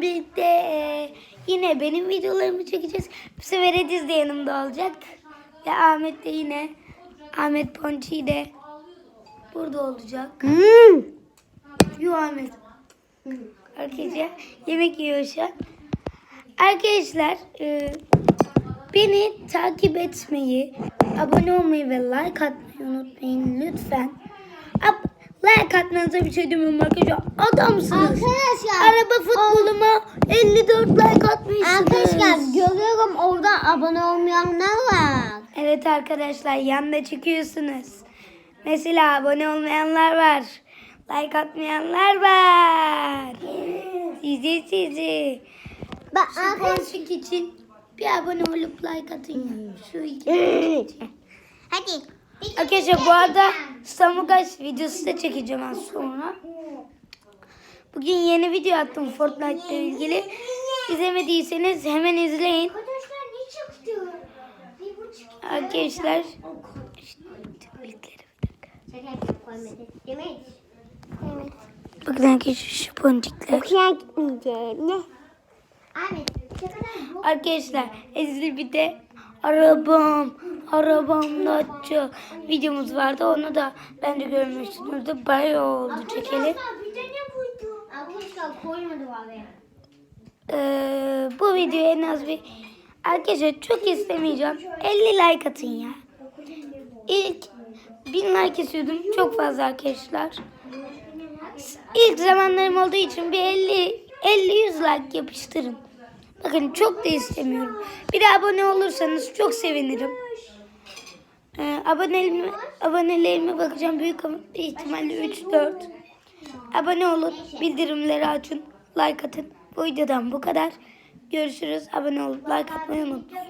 Birlikte e, yine benim videolarımı çekeceğiz. Bu sefer Ediz de yanımda olacak. Ve Ahmet de yine Ahmet Ponçi de burada olacak. Hmm. Yo Ahmet. Arkadaşlar yemek yiyor şu an. Arkadaşlar e, beni takip etmeyi, abone olmayı ve like atmayı unutmayın lütfen. Ab- like atmanıza bir şey demiyorum arkadaşlar. Adamsınız. Arkadaşlar. Araba futboluma 54 like atmışsınız. Arkadaşlar görüyorum orada abone olmayanlar var. Evet arkadaşlar yanda çıkıyorsunuz. Mesela abone olmayanlar var. Like atmayanlar var. Sizi sizi. Bak ponçik için bir abone olup like atın. Şu iki. Hadi. Arkadaşlar bu arada Samugaç videosu da çekeceğim az sonra. Bugün yeni video attım Fortnite ile ilgili. İzlemediyseniz hemen izleyin. Arkadaşlar. Bakın arkadaşlar şu ponçikler. Okula gitmeyeceğim. Ne? Arkadaşlar ezili bir de arabam, arabam Datça videomuz vardı. Onu da bence görmüşsünüzdür. Bayağı oldu çekeli. Bir de ne buydu? Arkadaşlar koymadı oraya. Ee, bu videoya en az bir arkadaşlar çok istemeyeceğim. 50 like atın ya. İlk 1000 like istiyordum. Çok fazla arkadaşlar. İlk zamanlarım olduğu için bir 50 50 100 like yapıştırın. Bakın çok da istemiyorum. Bir de abone olursanız çok sevinirim. Ee, abonelerime, abonelerime bakacağım. Büyük ihtimalle 3-4. Abone olun. Bildirimleri açın. Like atın. Bu videodan bu kadar. Görüşürüz. Abone olup like atmayı unutmayın.